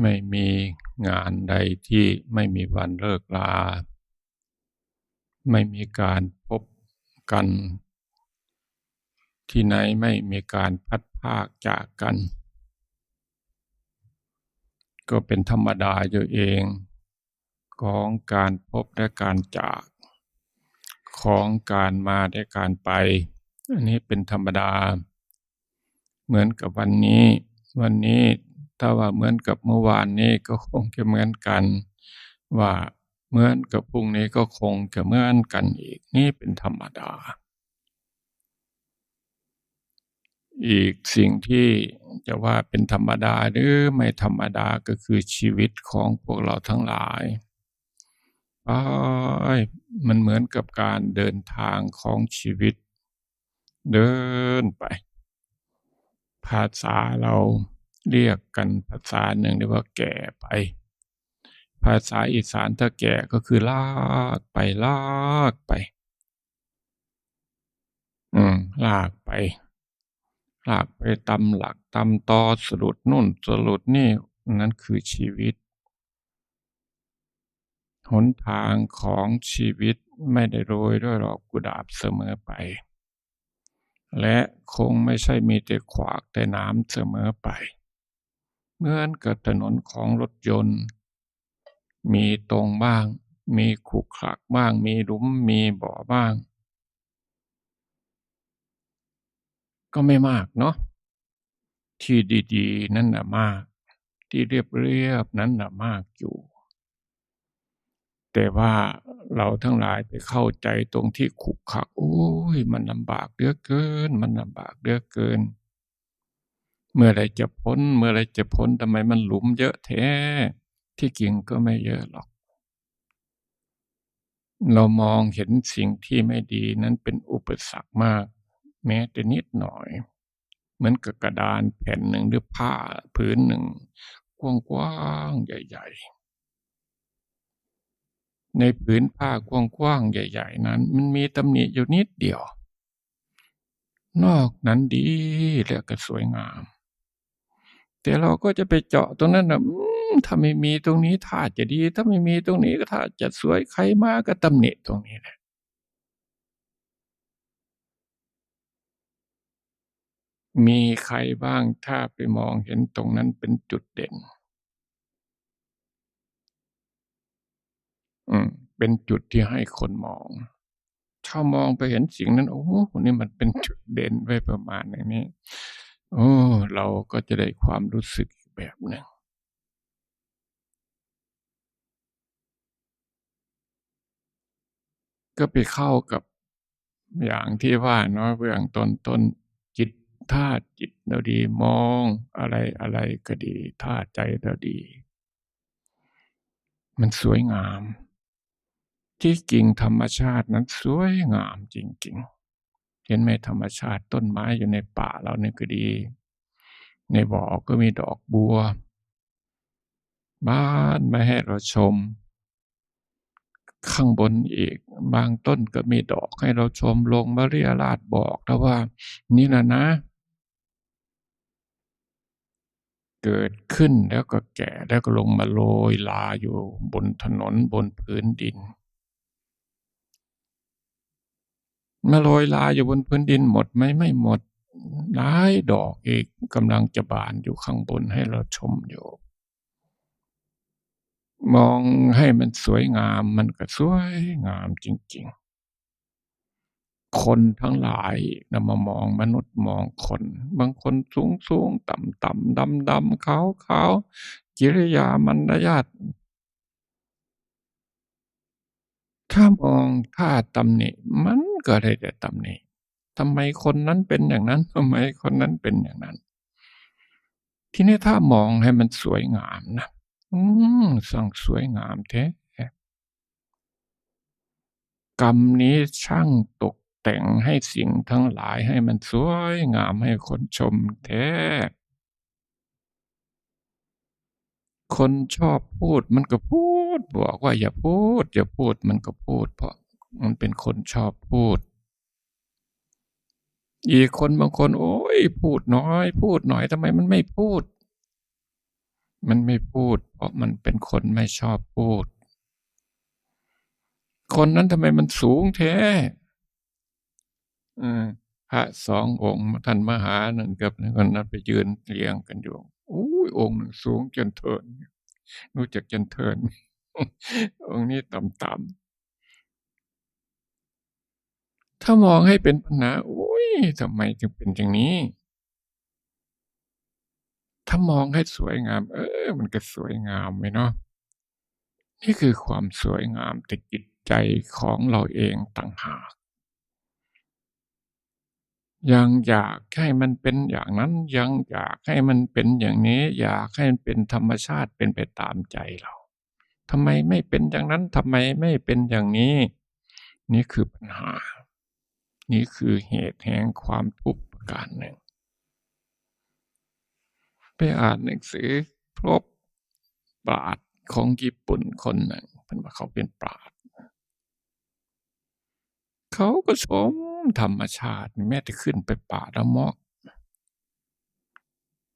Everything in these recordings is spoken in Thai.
ไม่มีงานใดที่ไม่มีวันเลิกลา ไม่มีการพบกัน ที่ไหนไม่มีการพัดภาคจากกัน ก็เป็นธรรมดาอยู่เองของการพบและการจาก ของการมาและการไป อันนี้เป็นธรรมดา เหมือนกับวันนี้ วันนี้ ถ้าว่าเหมือนกับเมื่อวานนี้ก็คงจะเหมือนกัน ว่าเหมือนกับพรุ่งนี้ก็คงจะเหมือนกันอีกนี่เป็นธรรมดา อีกสิ่งที่จะว่าเป็นธรรมดาหรือไม่ธรรมดาก็คือชีวิตของพวกเราทั้งหลายไปมันเหมือนกับการเดินทางของชีวิต เดินไป ภาษาเรา เรียกกันภาษาหนึ่งเรียกว่าแก่ไป ภาษาอีสานถ้าแก่ก็คือลากไปลากไป อืมลากไป ลากไปตำหลักตำตอสรุดนุ่นสรุดนี่นั่นคือชีวิต หนทางของชีวิตไม่ได้โรยด้วยดอกกุหลาบเสมอไป และคงไม่ใช่มีแต่ขวากแต่น้ำเสมอไป เหมือนกับถนนของรถยนต์ มีตรงบ้าง มีขรุขระบ้าง มีหลุมมีบ่อบ้าง ก็ไม่มากเนาะที่ดีๆ นั่นน่ะมาก ที่เรียบๆนั้นน่ะมากอยู่แต่ว่าเราทั้งหลายไปเข้าใจตรงที่ขุขระโอ้ย มันลำบากเหลือเกิน มันลำบากเหลือเกิน เมื่อไรจะพ้น เมื่อไรจะพ้นทำไมมันหลุมเยอะแท้ ที่จริงก็ไม่เยอะหรอก เรามองเห็นสิ่งที่ไม่ดีนั้นเป็นอุปสรรคมาก แม้แต่นิดหน่อย เหมือนกับกระดานแผ่นหนึ่งหรือผ้าผืนหนึ่ง กว้างๆใหญ่ ๆในผืนผ้ากว้างๆใหญ่ ๆ นั้น มันมีตำหนิอยู่นิดเดียว นอกนั้นดีและก็สวยงาม แต่เราก็จะไปเจาะตรงนั้นนะถ้าไม่มีตรงนี้ถ้าจะดี ถ้าไม่มีตรงนี้ก็ถ้าจะสวยใครมาก็ตำหนิตรงนี้แหละมีใครบ้างถ้าไปมองเห็นตรงนั้นเป็นจุดเด่น อืม เป็นจุดที่ให้คนมอง ถ้ามองไปเห็นสิ่งนั้น โอ้โหนี่มันเป็นจุดเด่นไว้ประมาณอย่างนี้ โอ้เราก็จะได้ความรู้สึกแบบหนึ่งก็ไปเข้ากับอย่างที่ว่าเนาะเบื้องต้นต้นจิตท่าจิตเราดีมองอะไรอะไรก็ดีท่าใจเราดี มันสวยงาม ที่จริงธรรมชาตินั้นสวยงามจริง ๆ เห็นไหมธรรมชาติต้นไม้อยู่ในป่าเราเนี่ยก็ดี ในบ่อก็มีดอกบัว บ้านม่ให้เราชม ข้างบนอีก บางต้นก็มีดอกให้เราชมลงมาเรียราดบอกแล้วว่า นี่นะนะ เกิดขึ้นแล้วก็แก่แล้วก็ลงมาโรยลาอยู่บนถนนบนพื้นดิน มาลอยลายอยู่บนพื้นดินหมดไหมไม่หมดหลายดอกอีกกำลังจะบานอยู่ข้างบนให้เราชมอยู่มองให้มันสวยงามมันก็สวยงามจริง ๆ คนทั้งหลายนำมามองมนุษย์มองคน บางคนสูงสูงต่ำต่ำดำดำขาวขาวกิริยามันยาต ถ้ามองถ้าตำหนิ มันก็ได้แต่ตำหนิทำไมคนนั้นเป็นอย่างนั้นทำไมคนนั้นเป็นอย่างนั้น ทีนี้ถ้ามองให้มันสวยงามนะอืมส่งสวยงามแท้กรรมนี้ช่างตกแต่งให้สิ่งทั้งหลายให้มันสวยงามให้คนชมแท้ คนชอบพูดมันก็พู ดบอกว่าอย่าพูด อย่าพูดมันก็พูด เพราะมันเป็นคนชอบพูด อีกคนบางคน โอ้ยพูดน้อย พูดหน่อยทำไมมันไม่พูด มันไม่พูด เพราะมันเป็นคนไม่ชอบพูด คนนั้นทำไมมันสูงแท้พระสององค์ท่านมหาหนึ่งกับคนนั้นไปยืนเรียงกันอยู่อุ้ยองค์หนึ่งสูงจนเทินรู้จักจนเทิน องค์นี้ต่ำๆ ถ้ามองให้เป็นปัญหาอุ้ยทำไมจึงเป็นอย่างนี้ ถ้ามองให้สวยงาม เออ มันก็สวยงามไหมเนาะ นี่คือความสวยงามแต่จิตใจของเราเองต่างหากยังอยากให้มันเป็นอย่างนั้นยังอยากให้มันเป็นอย่างนี้ อยากให้มันเป็นธรรมชาติเป็นไปตามใจเรา ทำไมไม่เป็นอย่างนั้นทำไมไม่เป็นอย่างนี้ นี่คือปัญหา นี่คือเหตุแห่งความทุกข์ประการหนึ่ง ไปอ่านหนังสือพบปราดของญี่ปุ่นคนหนึ่งเป็นว่าเขาเป็นปราดเขาก็ชมธรรมชาติแม้แต่ขึ้นไปป่าละมาะ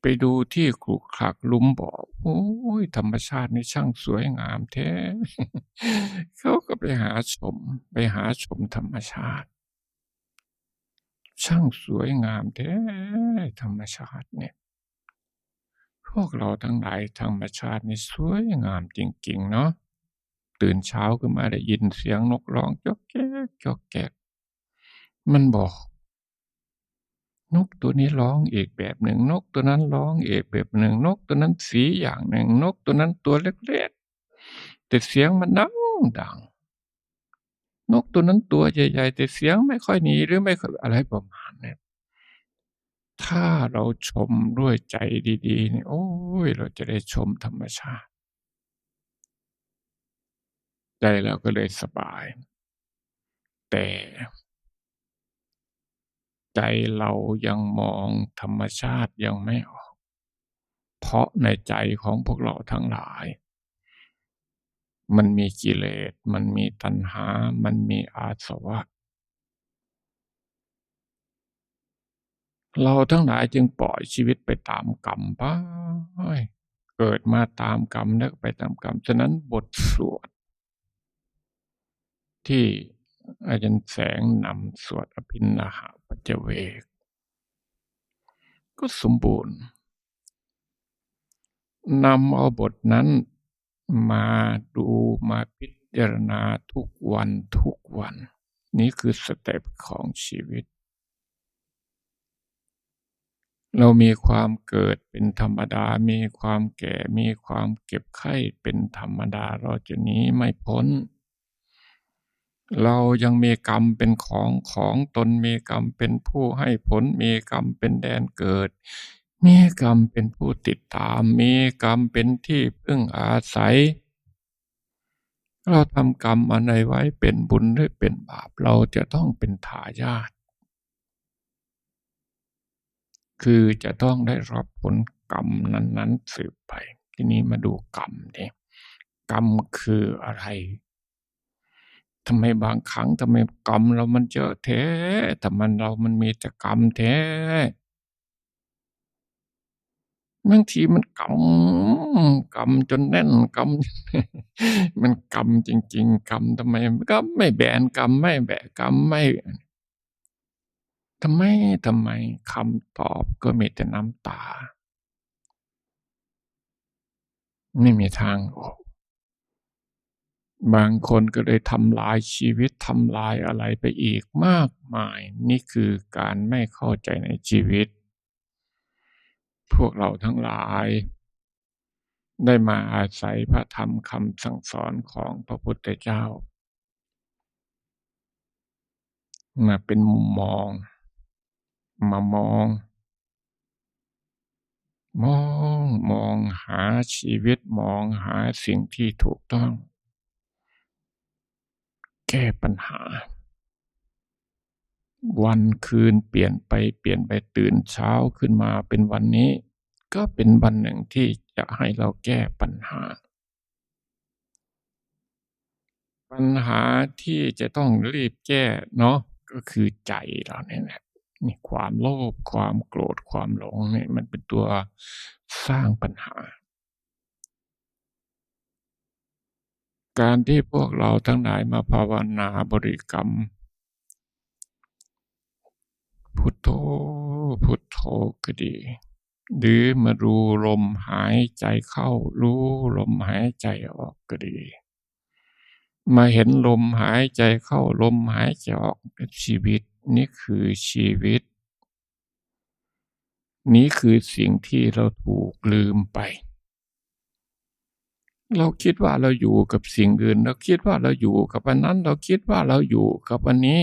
ไปดูที่ขรุขระลุ่มบ่อโอ้ยธรรมชาตินี่ช่างสวยงามแท้ เขาก็ไปหาชม ไปหาชมธรรมชาติ ช่างสวยงามแท้ธรรมชาติเนี่ย พวกเราทั้งหลายธรรมชาตินี่สวยงามจริง ๆ เนาะตื่นเช้าขึ้นมาได้ยินเสียงนกร้องจอกแกกจอกแกกมันบอก นกตัวนี้ร้องเอกแบบหนึ่ง นกตัวนั้นร้องเอกแบบหนึ่ง นกตัวนั้นสีอย่างหนึ่ง นกตัวนั้นตัวเล็กๆแต่เสียงมันดังดัง นกตัวนั้นตัวใหญ่ๆแต่เสียงไม่ค่อยหนีหรือไม่อยอะไรประมาณนี้ถ้าเราชมด้วยใจดีๆนี่โอ้ยเราจะได้ชมธรรมชาติ ใจเราก็เลยสบาย แต่ ใจเรายังมองธรรมชาติยังไม่ออก เพราะในใจของพวกเราทั้งหลาย มันมีกิเลส มันมีตัณหา มันมีอาสวะ เราทั้งหลายจึงปล่อยชีวิตไปตามกรรมไปเกิดมาตามกรรมแล้วไปตามกรรม ฉะนั้นบทสวดที่ อาจารย์แสงนำสวดอภินาหาปัจเวก ก็สมบูรณ์นำเอาบทนั้นมาดูมาพิจารณาทุกวันทุกวัน นี่คือสเต็ปของชีวิต เรามีความเกิดเป็นธรรมดา มีความแก่ มีความเก็บไข้เป็นธรรมดา เราจะนี้ไม่พ้น เรายังมีกรรมเป็นของของตนมีกรรมเป็นผู้ให้ผลมีกรรมเป็นแดนเกิด มีกรรมเป็นผู้ติดตาม มีกรรมเป็นที่พึ่งอาศัย เราทำกรรมอะไรไว้เป็นบุญหรือเป็นบาปเราจะต้องเป็นทายาทคือจะต้องได้รับผลกรรมนั้น ๆ สืบไป ทีนี้มาดูกรรมเนี่ยกรรมคืออะไร ทำไมบางครั้งทำไมกรรมเรามันเยอะแท้แต่มันเรามันมีแต่กรรมแท้บางทีมันกรรมกรรมจนแน่นกรรมมันกรรมจริง ๆกรรมทำไมก็ไม่แบนกรรมไม่แบกกรรมไม่ทำไมทำไมคำตอบก็มีแต่น้ำตา ไม่มีทางออก บางคนก็เลยทำลายชีวิตทำลายอะไรไปอีกมากมาย นี่คือการไม่เข้าใจในชีวิต พวกเราทั้งหลาย ได้มาอาศัยพระธรรมคำสั่งสอนของพระพุทธเจ้า มาเป็นมุมมอง มามอง มอง มองหาชีวิตมองหาสิ่งที่ถูกต้อง แก้ปัญหา วันคืนเปลี่ยนไปเปลี่ยนไปตื่นเช้าขึ้นมาเป็นวันนี้ ก็เป็นวันหนึ่งที่จะให้เราแก้ปัญหา ปัญหาที่จะต้องรีบแก้เนาะก็คือใจเราเนี่ยแหละนี่ความโลภความโกรธความหลงเนี่ยมันเป็นตัวสร้างปัญหา การที่พวกเราทั้งหลายมาภาวนาบริกรรม พุทโธพุทโธก็ดี หรือมาดูลมหายใจเข้า รู้ลมหายใจออกก็ดี มาเห็นลมหายใจเข้าลมหายใจออกชีวิตนี่คือชีวิต นี้คือสิ่งที่เราถูกลืมไป เราคิดว่าเราอยู่กับสิ่งอื่น เราคิดว่าเราอยู่กับอันนั้น เราคิดว่าเราอยู่กับอันนี้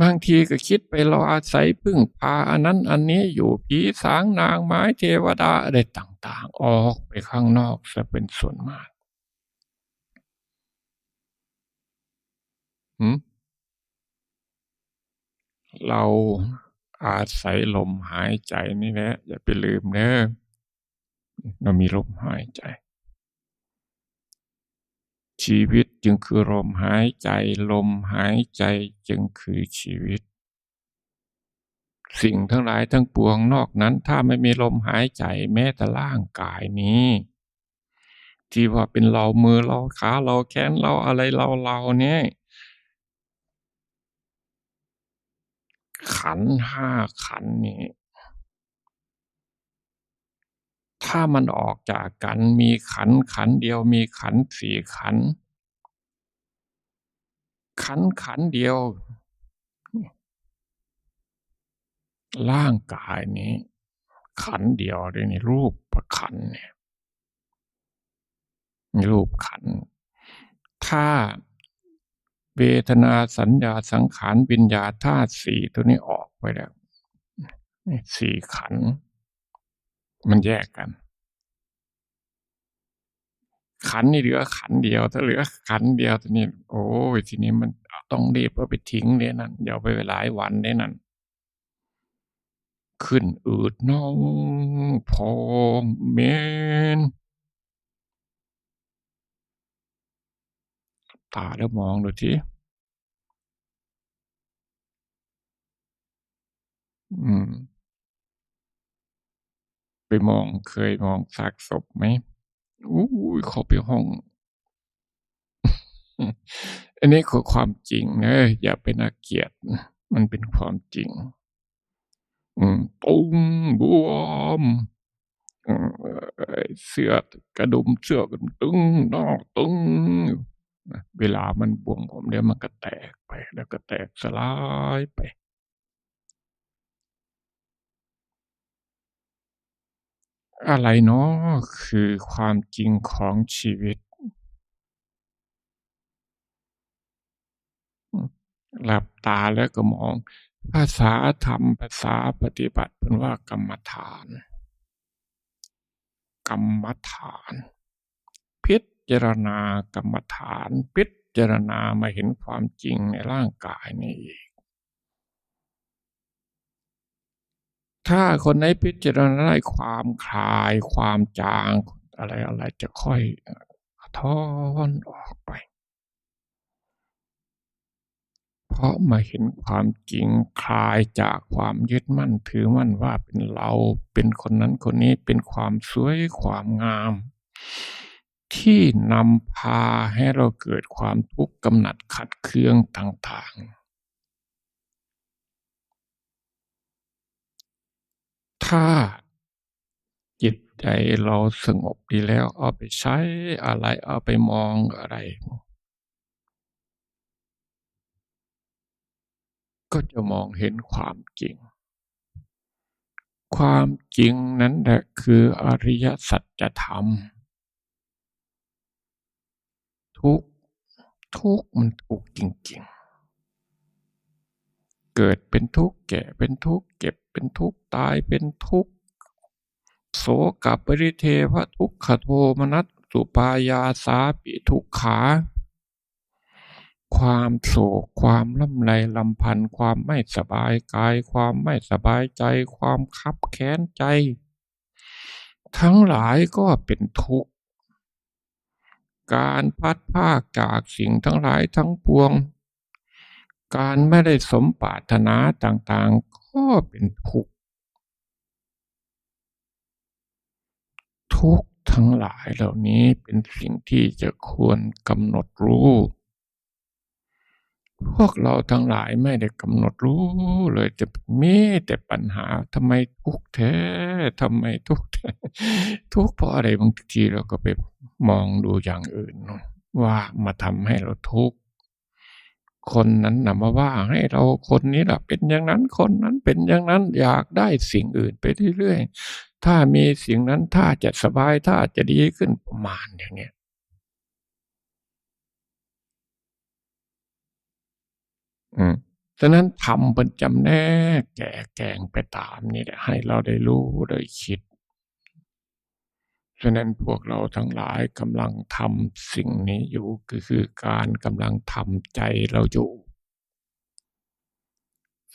บางทีก็คิดไปเราอาศัยพึ่งพาอันนั้นอันนี้อยู่ผีสางนางไม้เทวดาอะไรต่างๆ ออกไปข้างนอกจะเป็นส่วนมากเราอาศัยลมหายใจนี่แหละอย่าไปลืมเนอะ เรามีลมหายใจ ชีวิตจึงคือลมหายใจ ลมหายใจจึงคือชีวิต สิ่งทั้งหลายทั้งปวงนอกนั้น ถ้าไม่มีลมหายใจแม้แต่ร่างกายนี้ ที่ว่าเป็นเรามือเราขาเราแขนเราอะไรเราเราเนี่ยขันห้าขันนี้ ถ้ามันออกจากกันมีขันขันเดียวมีขันสี่ขัน ขันขันเดียว ร่างกายนี้ ขันเดียวเลยนี่รูปประขันเนี่ยรูปขัน ถ้าเวทนาสัญญาสังขารวิญญาธาตุสี่ตัวนี้ออกไปแล้วสี่ขัน มันแยกกัน ขันนี่เหลือขันเดียว ถ้าเหลือขันเดียวทีนี้โอ้ยทีนี้มันต้องรีบเอาไปทิ้งเลยนั่นเดี๋ยวไปหลายวันเลยนั่นขึ้นอืดน้องพองเมนตาแล้วมองดูทีอืม ไปมองเคยมองซากศพไหม อู้ยเขาไปห้อง อันนี้คือความจริงนะอย่าเป็นอาเกียรติมันเป็นความจริงตุ้งบวมเสื้อกระดุมเสื้อกระดุมตึงนอกตึงเวลามันบวมผมเดี๋ยวมันก็แตกไป แล้วก็แตกสลายไป อะไรเนาะคือความจริงของชีวิต หลับตาแล้วก็มอง ภาษาธรรมภาษาปฏิบัติเป็นว่ากรรมฐาน กรรมฐาน พิจารณากรรมฐาน พิจารณามาเห็นความจริงในร่างกายนี่อีก ถ้าคนไหนพิจารณาได้ความคลายความจาง อะไรอะไรจะค่อยทอนออกไป เพราะมาเห็นความจริงคลายจากความยึดมั่นถือมั่นว่าเป็นเราเป็นคนนั้นคนนี้เป็นความสวยความงาม ที่นำพาให้เราเกิดความทุกข์กำหนัดขัดเคืองต่าง ๆ ถ้าจิตใจเราสงบดีแล้ว เอาไปใช้อะไรเอาไปมองอะไร ก็จะมองเห็นความจริง ความจริงนั้นแหละคืออริยสัจธรรม ทุกทุกมันทุกจริงๆ เกิดเป็นทุกข์แก่เป็นทุกข์เก็บเป็นทุกข์ตายเป็นทุกข์โสกับปริเทวทุกขโทมนัสสุปายาสาปิทุกขา ความโศกความลำไรลำพันความไม่สบายกาย ความไม่สบายใจ ความคับแค้นใจ ทั้งหลายก็เป็นทุกข์ การพัดภาคจากสิ่งทั้งหลายทั้งปวง การไม่ได้สมปรารถนาต่างๆ ก็เป็นทุกข์ ทุกข์ทั้งหลายเหล่านี้เป็นสิ่งที่จะควรกำหนดรู้ พวกเราทั้งหลายไม่ได้กำหนดรู้เลยจะมีแต่ปัญหาทำไมทุกข์แท้ทำไมทุกข์แท้ทุกข์เพราะอะไรบางทีเราก็ไปมองดูอย่างอื่นว่ามาทำให้เราทุกข์ คนนั้นนำมาว่าให้เราคนนี้แหละเป็นอย่างนั้นคนนั้นเป็นอย่างนั้นอยากได้สิ่งอื่นไปเรื่อยๆ ถ้ามีสิ่งนั้นถ้าจะสบายถ้าจะดีขึ้นประมาณอย่างเนี้ยอืมฉะนั้นทำเป็นจำแนกแก่แกงไปตามนี่แหละให้เราได้รู้ได้คิด ฉะนั้นพวกเราทั้งหลายกำลังทำสิ่งนี้อยู่ก็คือการกำลังทำใจเราอยู่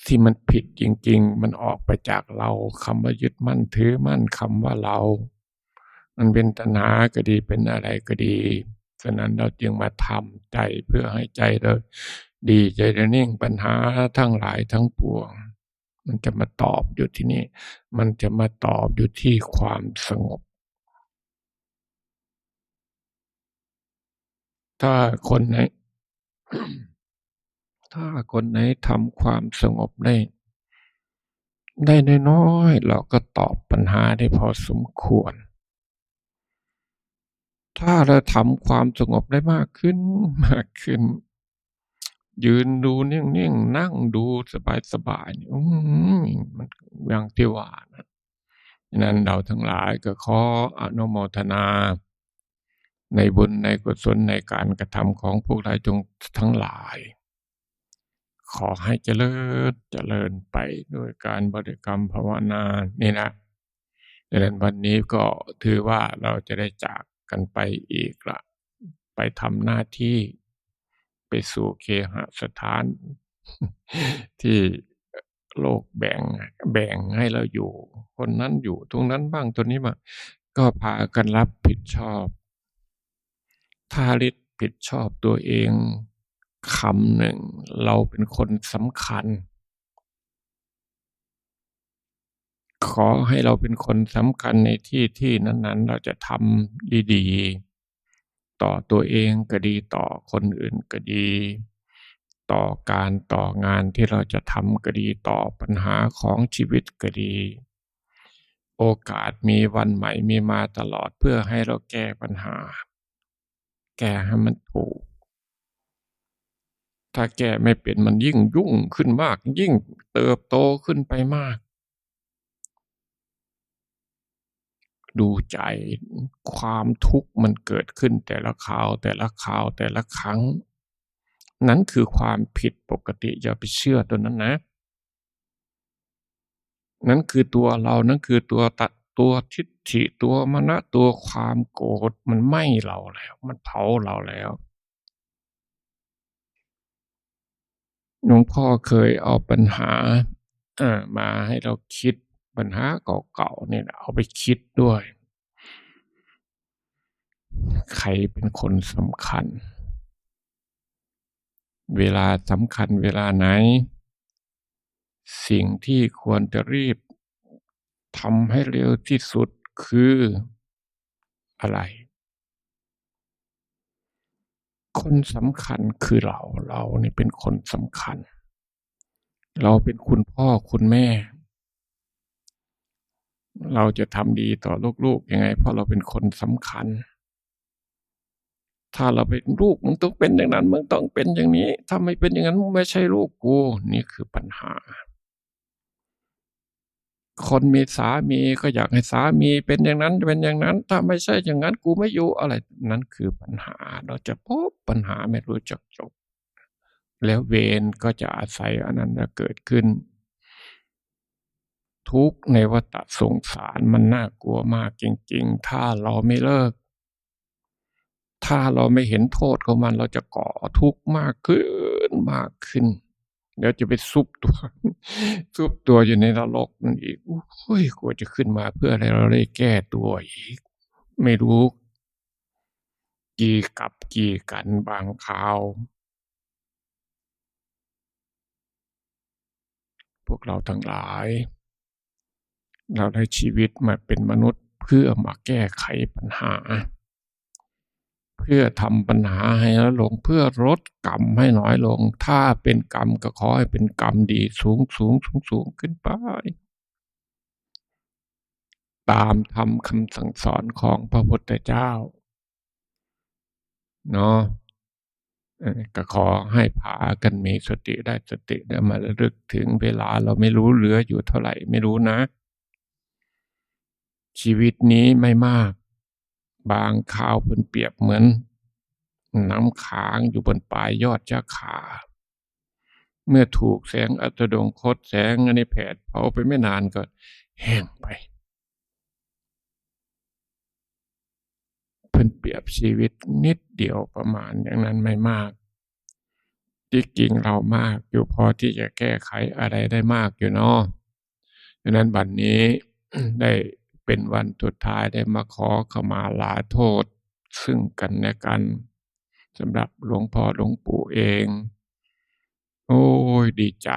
ที่มันผิดจริง ๆ มันออกไปจากเราคำว่ายึดมั่นถือมั่นคำว่าเรา มันเป็นตัณหาก็ดีเป็นอะไรก็ดี ฉะนั้นเราจึงมาทำใจเพื่อให้ใจเราดีใจเรานิ่งปัญหาทั้งหลายทั้งปวง มันจะมาตอบอยู่ที่นี่ มันจะมาตอบอยู่ที่ความสงบ ถ้าคนไหน ถ้าคนไหนทำความสงบได้ ได้น้อยๆเราก็ตอบปัญหาได้พอสมควร ถ้าเราทำความสงบได้มากขึ้นมากขึ้น ยืนดูนิ่งๆนั่งดูสบายๆอืมมันอย่างที่ว่านะนั้นเราทั้งหลายก็ขออนุโมทนา ในบุญในกุศลในการกระทำของพวกเราจงทั้งหลาย ขอให้เจริญเจริญไปด้วยการบริกรรมภาวนานี่นะดังนั้นวันนี้ก็ถือว่าเราจะได้จากกันไปอีกละไปทำหน้าที่ไปสู่เคหสถาน ที่โลกแบ่งแบ่งให้เราอยู่ คนนั้นอยู่ตรงนั้นบ้างตัวนี้มาก็พากันรับผิดชอบ ถ้าริดผิดชอบตัวเองคำหนึ่ง เราเป็นคนสำคัญ ขอให้เราเป็นคนสำคัญในที่ที่นั้นๆ เราจะทำดีๆ ต่อตัวเองก็ดีต่อคนอื่นก็ดี ต่อการต่องานที่เราจะทำก็ดีต่อปัญหาของชีวิตก็ดี โอกาสมีวันใหม่มีมาตลอดเพื่อให้เราแก้ปัญหา แก้ให้มันถูก ถ้าแก้ไม่เป็นมันยิ่งยุ่งขึ้นมาก ยิ่งเติบโตขึ้นไปมาก ดูใจความทุกข์มันเกิดขึ้นแต่ละคราวแต่ละคราวแต่ละครั้ง นั้นคือความผิดปกติอย่าไปเชื่อตัวนั้นนะ นั้นคือตัวเรานั้นคือตัวตัดตัวทิฏ ฐิตัวมณะตัวความโกรธมันไหม้เราแล้ว มันเผาเราแล้วหลวงพ่อเคยเอาปัญหาเออมาให้เราคิดปัญหาเก่าๆเนี่ยเอาไปคิดด้วย ใครเป็นคนสำคัญ เวลาสำคัญเวลาไหน สิ่งที่ควรจะรีบทำให้เร็วที่สุด คืออะไร คนสำคัญคือเรา เรานี่เป็นคนสำคัญ เราเป็นคุณพ่อคุณแม่ เราจะทำดีต่อลูกๆยังไง เพราะเราเป็นคนสำคัญ ถ้าเราเป็นลูกมึงต้องเป็นอย่างนั้นมึงต้องเป็นอย่างนี้ ถ้าไม่เป็นอย่างนั้นมึงไม่ใช่ลูกกู นี่คือปัญหา คนมีสามีก็อยากให้สามีเป็นอย่างนั้นเป็นอย่างนั้น ถ้าไม่ใช่อย่างนั้นกูไม่อยู่อะไรนั้นคือปัญหาเราจะพบปัญหาไม่รู้จักจบ แล้วเวรก็จะอาศัยอันนั้นเกิดขึ้น ทุกในวัฏสงสารมันน่ากลัวมากจริง ๆ ถ้าเราไม่เลิก ถ้าเราไม่เห็นโทษของมันเราจะก่อทุกข์มากขึ้นมากขึ้น เดี๋ยวจะไปซุบตัว ซุบตัวอยู่ในนรกนั่นอีกโอ้ยกลัวจะขึ้นมาเพื่ออะไรเราได้แก้ตัวอีก ไม่รู้กี่กับกี่กันบางคราว พวกเราทั้งหลาย เราได้ชีวิตมาเป็นมนุษย์เพื่อมาแก้ไขปัญหา เพื่อทำปัญหาให้ลดลงเพื่อลดกรรมให้น้อยลง ถ้าเป็นกรรมก็ขอให้เป็นกรรมดีสูงสูงสูงสูงขึ้นไป ตามทำคำสั่งสอนของพระพุทธเจ้าเนาะก็ขอให้พากันมีสติได้สติได้มาระลึกถึงเวลาเราไม่รู้เหลืออยู่เท่าไหร่ไม่รู้นะ ชีวิตนี้ไม่มาก บางข่าวเป็นเปรียบเหมือนน้ำค้างอยู่บนปลายยอดจาขา เมื่อถูกแสงอัตดงคตแสงอันนี้แผดเผาไปไม่นานก็แห้งไป เพิ่นเปรียบชีวิตนิดเดียวประมาณอย่างนั้นไม่มากที่จริงเรามากอยู่พอที่จะแก้ไขอะไรได้มากอยู่เนาะดังนั้นบัดนนี้ได้ เป็นวันสุดท้ายได้มาขอขมาลาโทษ ซึ่งกันและกันสำหรับหลวงพ่อหลวงปู่เอง โอ้ยดีใจ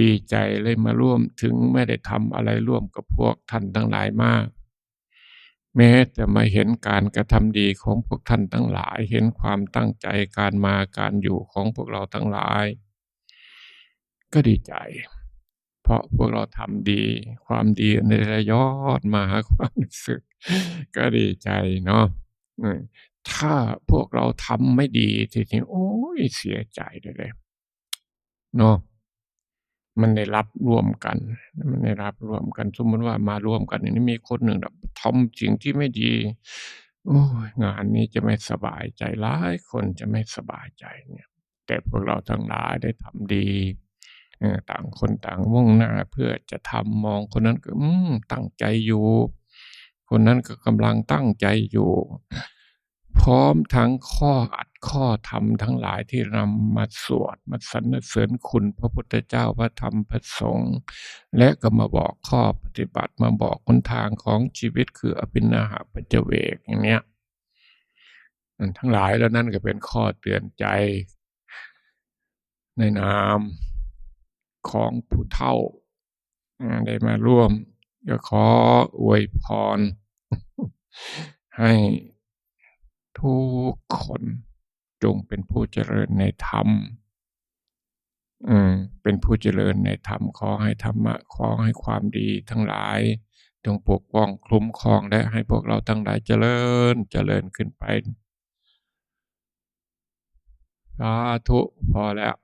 ดีใจเลยมาร่วมถึงไม่ได้ทำอะไรร่วมกับพวกท่านทั้งหลายมาก แม้จะมาเห็นการกระทำดีของพวกท่านทั้งหลาย เห็นความตั้งใจการมาการอยู่ของพวกเราทั้งหลาย ก็ดีใจ เพราะพวกเราทำดี ความดีในระยอดมาหาความรู้สึก ก็ดีใจเนาะถ้าพวกเราทำไม่ดีทีนี้โอ้ยเสียใจเลยเนาะมันได้รับร่วมกัน มันได้รับร่วมกัน สมมติว่ามาร่วมกันอย่างนี้มีคนหนึ่งแบบทำสิ่งที่ไม่ดี โอ้ยงานนี้จะไม่สบายใจหลายคนจะไม่สบายใจเนี่ย แต่พวกเราทั้งหลายได้ทำดี ต่างคนต่างมุ่งหน้าเพื่อจะทำมองคนนั้นก็ตั้งใจอยู่ คนนั้นก็กำลังตั้งใจอยู่ พร้อมทั้งข้ออัดข้อธรรมทั้งหลายที่นำมาสวดมาสรรเสริญคุณพระพุทธเจ้าพระธรรมพระสงฆ์และก็มาบอกข้อปฏิบัติมาบอกคนทางของชีวิตคืออภินาหาปัจเวกอย่างเนี้ยทั้งหลายแล้วนั่นก็เป็นข้อเตือนใจในนาม ของผู้เท่า ได้มาร่วม ก็ขออวยพร ให้ทุกคนจงเป็นผู้เจริญในธรรม อืม เป็นผู้เจริญในธรรม ขอให้ธรรมะ ขอให้ความดีทั้งหลายจงปกป้องคลุ้มครองและให้พวกเราทั้งหลายเจริญ เจริญขึ้นไปสาธุพอแล้ว